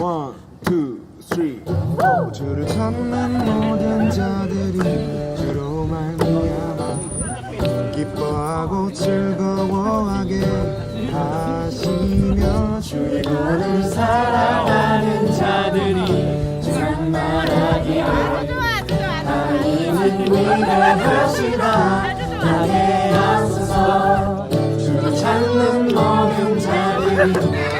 One, two, three. 주를 찾는 모든 자들이 주로 말미암아 기뻐하고 즐거워하게 하시며 주의 구원을 사랑하는 자들이 장만하기를 하나님은 위대하시다. 하게 하소서. 주를 찾는 모든 자들이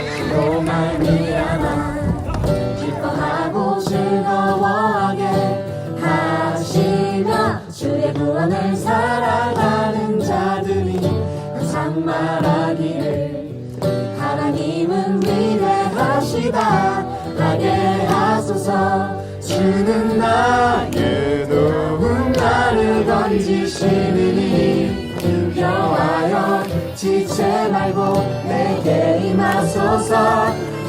주의 구원을 사랑하는 자들이 항상 말하기를 하나님은 위대하시다. 하게 하소서. 주는 나의 도움 나를 건지시느니 여호와여 지체 말고 내게 임하소서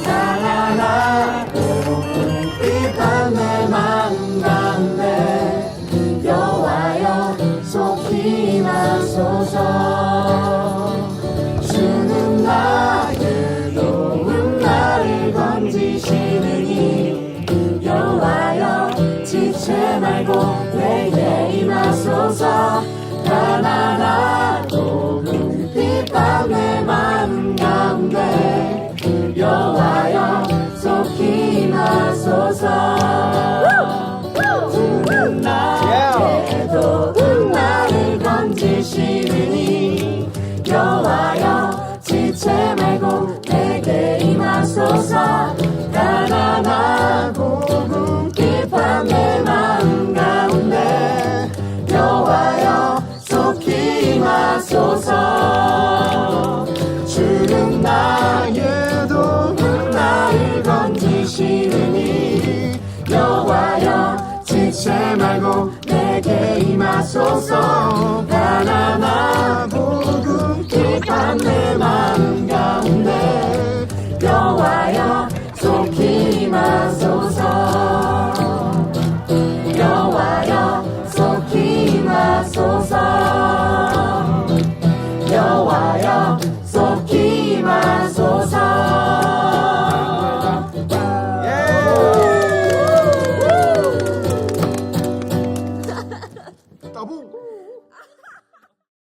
말고 내게 임하소서. 가난하고 궁핍한 내 마음 가운데 여호와여 속히 임하소서. 주는 나의 도움 나를 건지시느 주옵소서. 주는 나의 도움 나를 건지시느니 여와여 지체 말고 내게 임하소서. 하나나 복음 깊한 내 마음 가운데 여와여